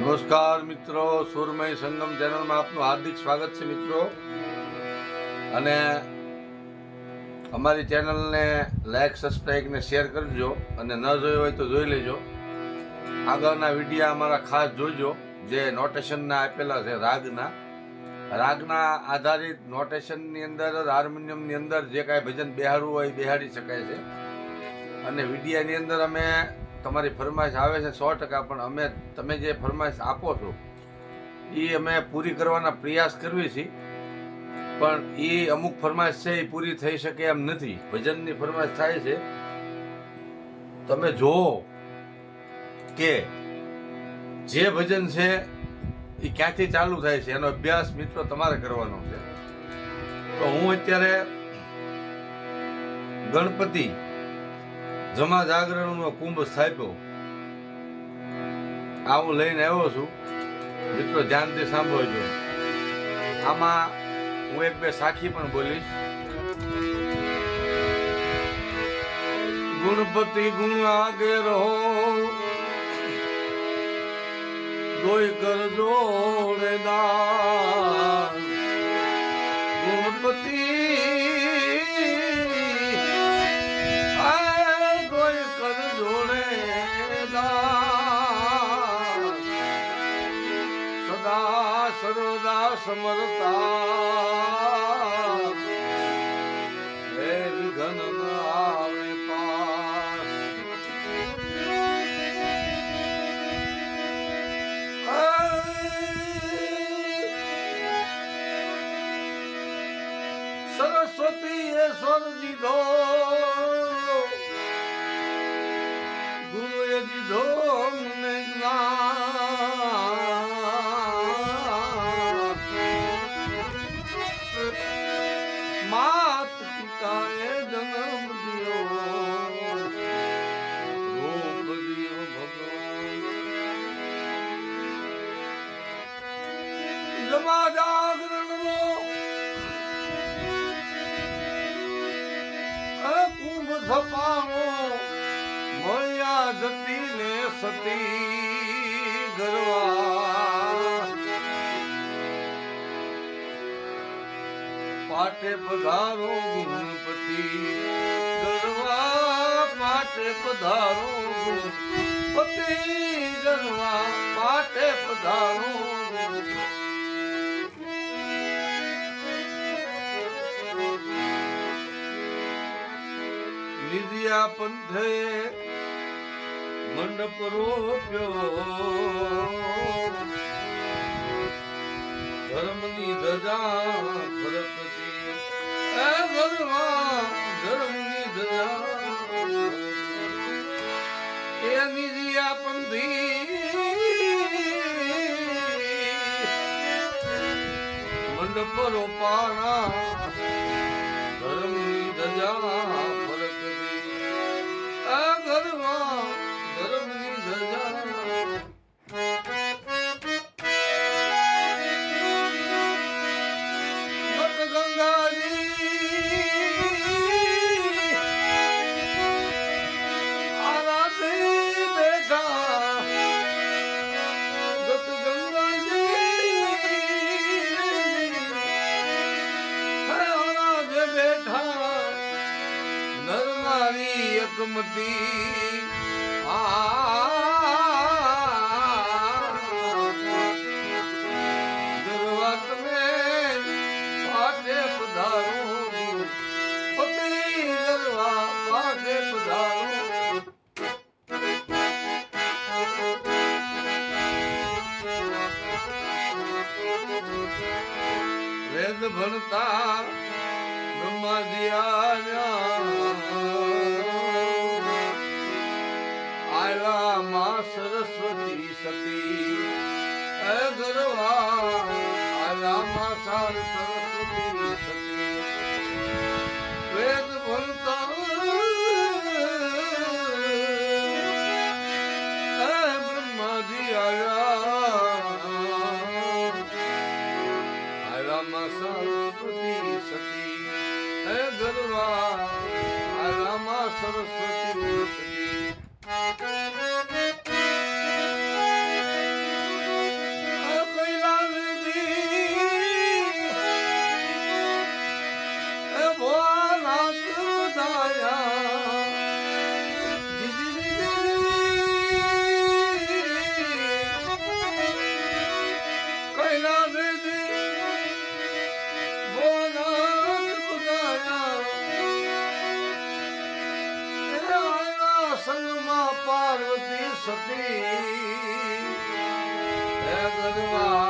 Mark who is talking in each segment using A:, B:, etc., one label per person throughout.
A: નમસ્કાર મિત્રો, સુરમય સંગમ ચેનલમાં આપનું હાર્દિક સ્વાગત છે મિત્રો. અને અમારી ચેનલને લાઈક સબસ્ક્રાઈબ ને શેર કરજો અને ન જોયું હોય તો જોઈ લેજો. આગળના વિડીયા અમારા ખાસ જોજો, જે નોટેશનના આપેલા છે રાગના. રાગના આધારિત નોટેશનની અંદર હાર્મોનિયમની અંદર જે કાંઈ ભજન બેહાડવું હોય બેહાડી શકાય છે. અને વિડીયાની અંદર અમે તમારી ફરમાઈશ આવે છે સો ટકા, પણ અમે, તમે જે ફરમાઈશ આપો છો એ અમે પૂરી કરવાના પ્રયાસ કરવી છીએ પણ એ અમુક ફરમાઈશ છે એ પૂરી થઈ શકે એમ નથી. ભજનની ફરમાઈશ થાય છે. તમે જુઓ કે જે ભજન છે એ ક્યાંથી ચાલુ થાય છે, એનો અભ્યાસ મિત્રો તમારે કરવાનો છે. તો હું અત્યારે ગણપતિ જમા જાગરણનો કુંભ સ્થાપ્યો. આ હું લઈને આવ્યો છું. મિત્રો, ધ્યાનથી સાંભળજો. આમાં હું એક બે સાખી પણ બોલીશ. ગુણપતિ ગુણ આગે રહો. કરજો કર જોડે 什么都打。જમા જાગરણનો કુંભ થપાણો મળ્યા પાટે પધારો ગુણપતિ ગરવા પાટે પધારો ગુણપતિ ગરવા પાટે પધારો નિધિયા પંથે મંડપ રોપ્યો. ધર્મની ધજા ઘરમાં ધર્મની ધજા. એ નિધિયા પંથી મંડપ રોપાણા નારી એકમતી આવ્યા માં સરસ્વતી સતી. ગરવા આવ્યા માં સરસ્વતી સતી. વેદ ભણતા બ્રહ્માજી આવ્યા આરામાં સરસ્વતી સતી. હે ગરવા આરામાં સરસ્વતી સતી. Thank you. સતી ભગવા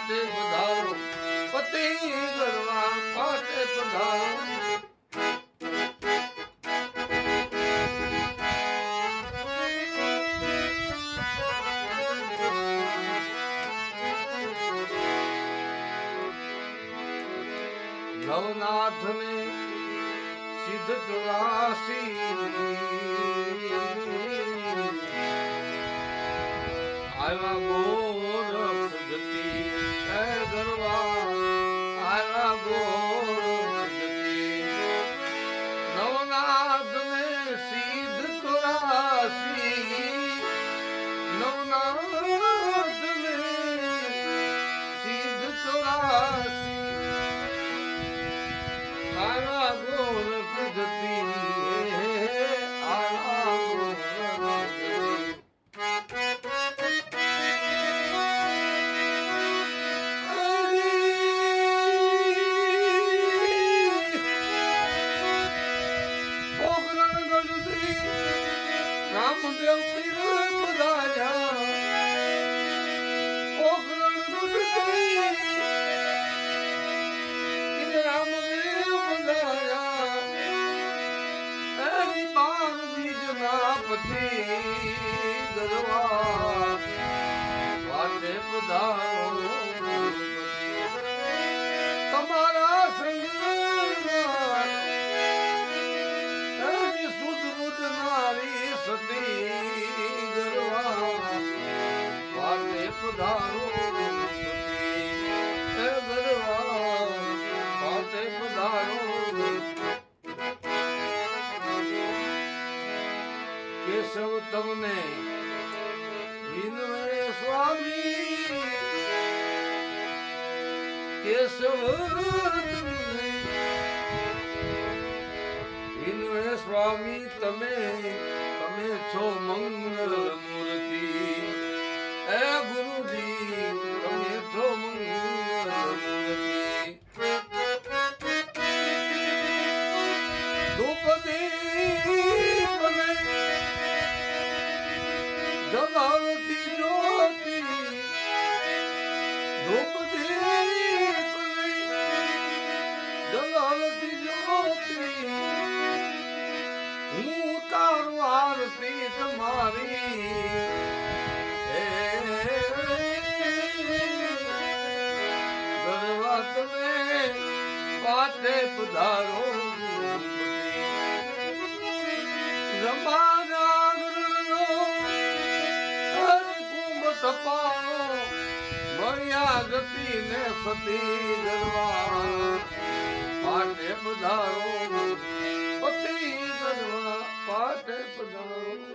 A: પાટે પધારો પતિ ગરવા પાટે પધારો. નવનાથ ને સિદ્ધ ચોરાસી આવ્યા ગોરખ આવ્યા કેશવ તમને. સ્વામી. કેશવ તમને. સ્વામી તમે. તમે છો મંગલ મૂર્તિ. હે ગુરુજી. પ્રીત મારી. પાટે પધારો તપાણો મળ્યા ગતિ ને સતી ગરવા માટે પધારો ਪਾਠ ਪਦਾਉ